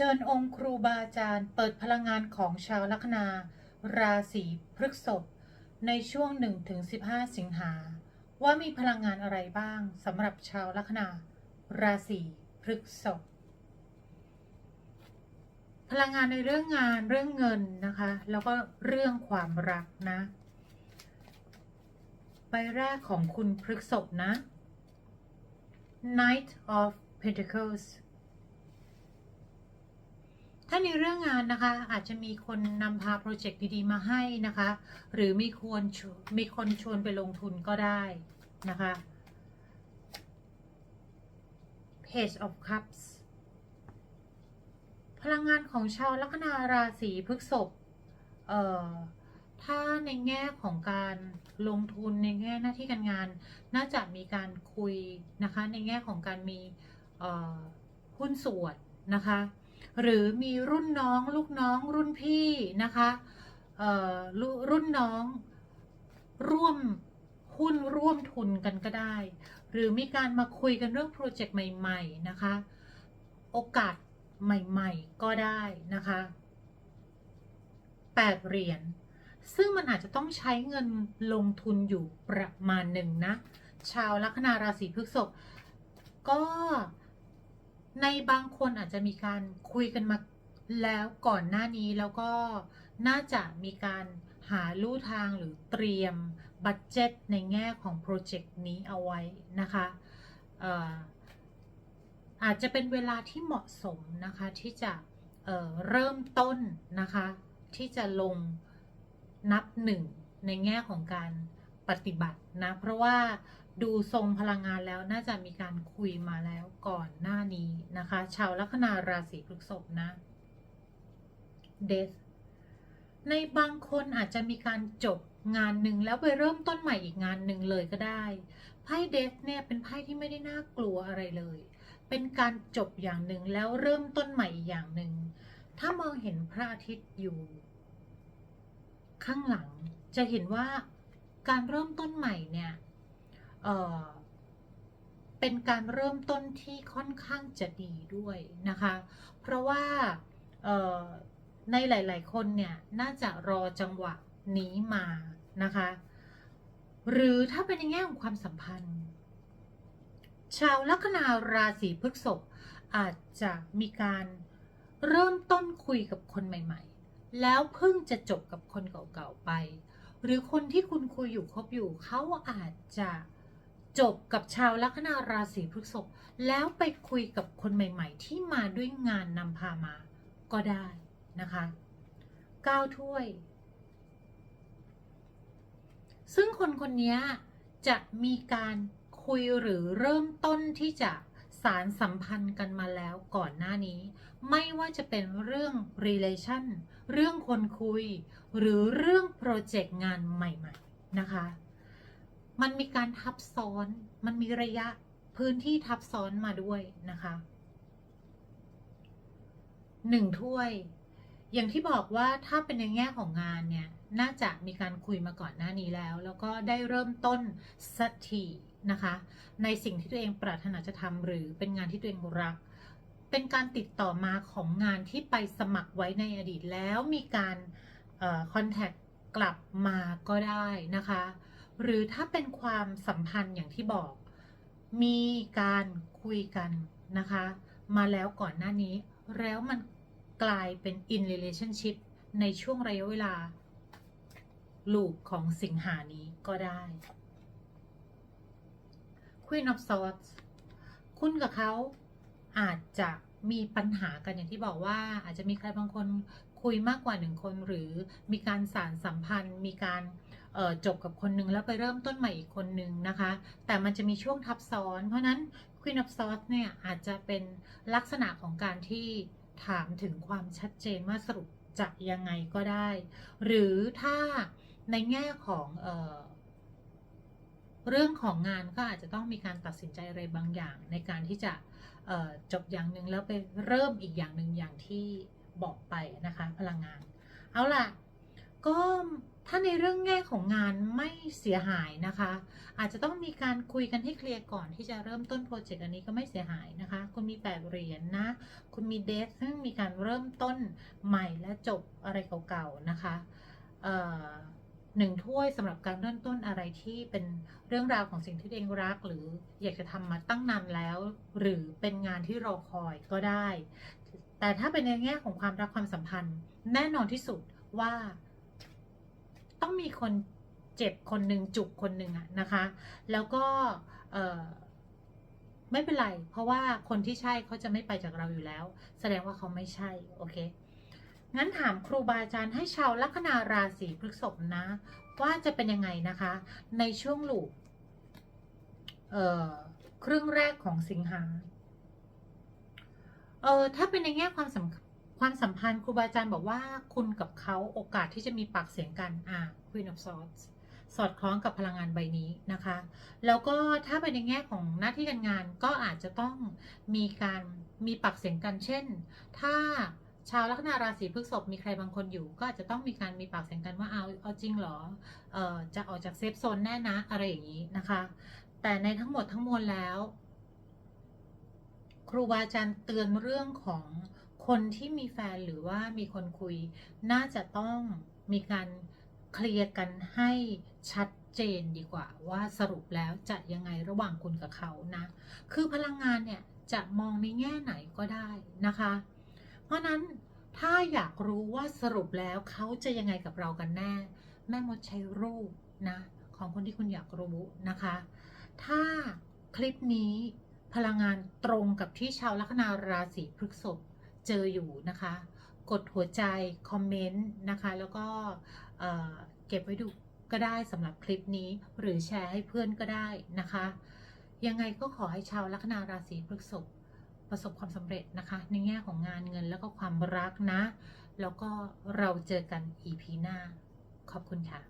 ชิญองค์ครูบาอาจารย์เปิดพลังงานของชาวลัคนา ราศีพฤษภในช่วง 1-15 สิงหา ว่ามีพลังงานอะไรบ้างสำหรับชาวลัคนา ราศีพฤษภพลังงานในเรื่องงานเรื่องเงินนะคะ แล้วก็เรื่องความรักนะ ใบแรกของคุณพฤษภนะ Knight of Pentacles ถ้าในเรื่องงานนะคะอาจจะมีคนนำพาโปรเจกต์ดีๆมาให้นะคะ หรือมีควรชวนมีคนชวนไปลงทุนก็ได้นะคะ Page of Cups พลังงานของชาวลัคนาราศีพฤษภเอ่อถ้าในแง่ของการลงทุนในแง่หน้าที่การงาน น่าจะมีการคุยนะคะ ในแง่ของการมีหุ้นส่วนนะคะ หรือมีรุ่นน้องลูกน้องรุ่นพี่นะคะรุ่นน้องร่วมหุ้นร่วมทุนกันก็ได้ หรือมีการมาคุยกันเรื่องโปรเจกต์ใหม่ ๆ นะคะ โอกาสใหม่ ๆ ก็ได้นะคะแปดเหรียญซึ่งมันอาจจะต้องใช้เงินลงทุนอยู่ประมาณหนึ่งนะ ชาวลัคนาราศีพฤษภก็ ในบางคนอาจจะมีการคุยกันมาแล้วก่อนหน้านี้แล้วก็น่าจะมีการหาลู่ทางหรือเตรียมบัตเจ็ตในแง่ของโปรเจกต์นี้เอาไว้นะคะอออาจจะเป็นเวลาที่เหมาะสมนะคะที่จะเเริ่มต้นนะคะที่จะลงนับหนึ่งในแง่ของการปฏิบัตินะเพราะว่า ดูทรงพลังงานแล้วน่าจะมีการคุยมาแล้วก่อนหน้านี้นะคะ ชาวลัคนาราศีพฤษภนะ Death ในบางคนอาจจะมีการจบงานหนึ่งแล้วไปเริ่มต้นใหม่อีกงานหนึ่งเลยก็ได้ไพ่เดฟเนี่ยเป็นไพ่ที่ไม่ได้น่ากลัวอะไรเลย เป็นการจบอย่างหนึ่งแล้วเริ่มต้นใหม่อีกอย่างหนึ่งถ้ามองเห็นพระอาทิตย์อยู่ ข้างหลังจะเห็นว่าการเริ่มต้นใหม่เนี่ย เป็นการเริ่มต้นที่ค่อนข้างจะดีด้วยนะคะ เพราะว่าในหลาย ๆ คนเนี่ยน่าจะรอจังหวะนี้มานะคะ หรือถ้าเป็นในแง่ของความสัมพันธ์ ชาวลัคนาราศีพฤษภอาจจะมีการเริ่มต้นคุยกับคนใหม่ ๆ แล้วเพิ่งจะจบกับคนเก่า ๆ ไป หรือคนที่คุณคุยอยู่คบอยู่เขาอาจจะ จบกับชาวลัคนาราศีพฤษภแล้วไปคุยกับคนใหม่ ๆ ที่มาด้วยงานนำพามาก็ได้นะคะก้าวถ้วย ซึ่งคนคนนี้จะมีการคุยหรือเริ่มต้นที่จะสารสัมพันธ์กันมาแล้วก่อนหน้านี้ ไม่ว่าจะเป็นเรื่อง relation เรื่องคนคุย หรือเรื่องโปรเจกต์งานใหม่ ๆ นะคะ มันมีการทับซ้อน มันมีระยะพื้นที่ทับซ้อนมาด้วยนะคะหนึ่งถ้วย อย่างที่บอกว่าถ้าเป็นในแง่ของงานเนี่ย น่าจะมีการคุยมาก่อนหน้านี้แล้ว แล้วก็ได้เริ่มต้นสักทีนะคะ ในสิ่งที่ตัวเองปรารถนาจะทำหรือเป็นงานที่ตัวเองรัก เป็นการติดต่อมาของงานที่ไปสมัครไว้ในอดีตแล้วมีการคอนแทคกลับมาก็ได้นะคะ หรือถ้าเป็นความสัมพันธ์อย่างที่บอก มีการคุยกันนะคะ มาแล้วก่อนหน้านี้ แล้วมันกลายเป็น in relationship ในช่วงระยะเวลา ลูปของสิงหานี้ก็ได้ Queen of Swords คุณกับเขาอาจจะมีปัญหากันอย่างที่บอกว่าอาจจะมีใครบางคน คุยมากกว่าหนึ่งคนหรือมีการสารสัมพันธ์ มีการจบกับคนหนึงแล้วไปเริ่มต้นใหม่อีกคนหนึ่งนะคะ แต่มันจะมีช่วงทับซ้อน เพราะนั้น Queen of Swords เนี่ยอาจจะเป็นลักษณะของการที่ถามถึงความชัดเจนว่าสรุปจะยังไงก็ได้ หรือถ้าในแง่ของเออเรื่องของงานก็อาจจะต้องมีการตัดสินใจอะไรบางอย่างในการที่จะจบอย่างหนึ่งแล้วไปเริ่มอีกอย่างหนึ่งอย่างที่ บอกไปนะคะพลังงาน เอาล่ะ ก็ถ้าในเรื่องแง่ของงานไม่เสียหายนะคะ อาจจะต้องมีการคุยกันให้เคลียร์ก่อนที่จะเริ่มต้นโปรเจกต์อันนี้ก็ไม่เสียหายนะคะ คุณมีแปดเหรียญนะคุณมีเดทซึ่งมีการเริ่มต้นใหม่และจบอะไรเก่าๆนะคะหนึ่งถ้วยสำหรับการเริ่มต้นอะไรที่เป็นเรื่องราวของสิ่งที่เองรัก หรืออยากจะทำมาตั้งนานแล้ว หรือเป็นงานที่รอคอยก็ได้ แต่ถ้าเป็นในแง่ของความรักความสัมพันธ์ แน่นอนที่สุดว่า ต้องมีคนเจ็บคนหนึ่งจุกคนหนึ่งอะนะคะ แล้วก็ไม่เป็นไร เพราะว่าคนที่ใช่เขาจะไม่ไปจากเราอยู่แล้ว แสดงว่าเขาไม่ใช่ โอเค งั้นถามครูบาอาจารย์ให้ชาวลัคนาราศีพฤษภนะ ว่าจะเป็นยังไงนะคะ ในช่วงลูกครึ่งแรกของสิงหา เออถ้าเป็นในแง่ความสัมความสัมพันธ์ครูบาอาจารย์บอกว่าคุณกับเขาโอกาสที่จะมีปากเสียงกันอ่า Queen of Swords สอดคล้องกับพลังงานใบนี้นะคะ แล้วก็ถ้าเป็นในแง่ของหน้าที่การงานก็อาจจะต้องมีการมีปากเสียงกัน เช่น ถ้าชาวลัคนาราศีพฤษภมีใครบางคนอยู่ ก็อาจจะต้องมีการมีปากเสียงกันว่าเอาเอาจริงเหรอเออจะออกจากเซฟโซนแน่นะอะไรอย่างนี้นะคะ แต่ในทั้งหมดทั้งมวลแล้ว ครูบาอาจารย์เตือนเรื่องของคนที่มีแฟนหรือว่ามีคนคุย น่าจะต้องมีการเคลียร์กันให้ชัดเจนดีกว่า ว่าสรุปแล้วจะยังไงระหว่างคุณกับเขานะ คือพลังงานเนี่ยจะมองในแง่ไหนก็ได้นะคะ เพราะนั้นถ้าอยากรู้ว่าสรุปแล้วเขาจะยังไงกับเรากันแน่ แม่มดใช้รูปนะ ของคนที่คุณอยากรู้นะคะ ถ้าคลิปนี้ พลังงานตรงกับที่ชาวลัคนาราศีพฤษภเจออยู่นะคะ กดหัวใจ คอมเมนต์นะคะ แล้วก็เก็บไว้ดูก็ได้สำหรับคลิปนี้หรือแชร์ให้เพื่อนก็ได้นะคะ ยังไงก็ขอให้ชาวลัคนาราศีพฤษภประสบความสำเร็จนะคะ ในแง่ของงานเงินแล้วก็ความรักนะ แล้วก็เราเจอกัน EP หน้า ขอบคุณค่ะ